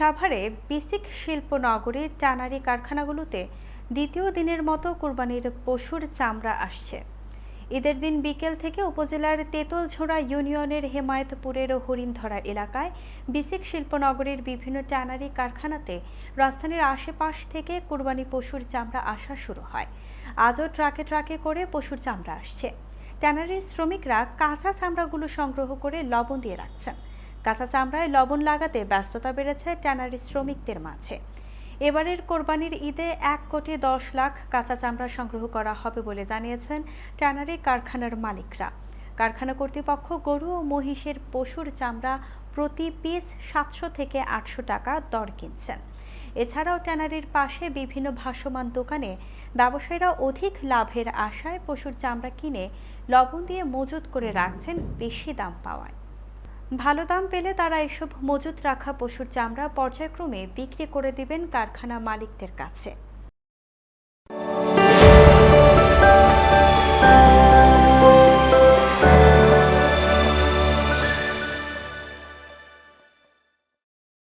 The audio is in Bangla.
সাভারে বিসিক শিল্প নগরীর ট্যানারি কারখানাগুলোতে দ্বিতীয় দিনের মতো কোরবানির পশুর চামড়া আসছে। ঈদের দিন বিকেল থেকে উপজেলার তেঁতুলঝোড়া ইউনিয়নের হেমায়তপুরের হরিণধরা এলাকায় বিসিক শিল্পনগরীর বিভিন্ন ট্যানারি কারখানাতে রাজধানীর আশেপাশ থেকে কোরবানি পশুর চামড়া আসা শুরু হয়। আজও ট্রাকে ট্রাকে করে পশুর চামড়া আসছে। ট্যানারির শ্রমিকরা কাঁচা চামড়াগুলো সংগ্রহ করে লবণ দিয়ে রাখছেন। কাঁচা চামড়ায় লবণ লাগাতে ব্যস্ততা বেড়েছে ট্যানারি শ্রমিকদের মাঝে। এবারের কোরবানির ঈদে এক কোটি দশ লাখ কাঁচা চামড়া সংগ্রহ করা হবে বলে জানিয়েছেন ট্যানারি কারখানার মালিকরা। কারখানা কর্তৃপক্ষ গরু ও মহিষের পশুর চামড়া প্রতি পিস সাতশো থেকে আটশো টাকা দর কিনছেন। এছাড়াও ট্যানারির পাশে বিভিন্ন ভাসমান দোকানে ব্যবসায়ীরা অধিক লাভের আশায় পশুর চামড়া কিনে লবণ দিয়ে মজুত করে রাখছেন বেশি দাম পাওয়ায়। ভালো দাম পেলে তারা এসব মজুত রাখা পশুর চামড়া পর্যায়ক্রমে বিক্রি করে দিবেন কারখানা মালিকদের কাছে।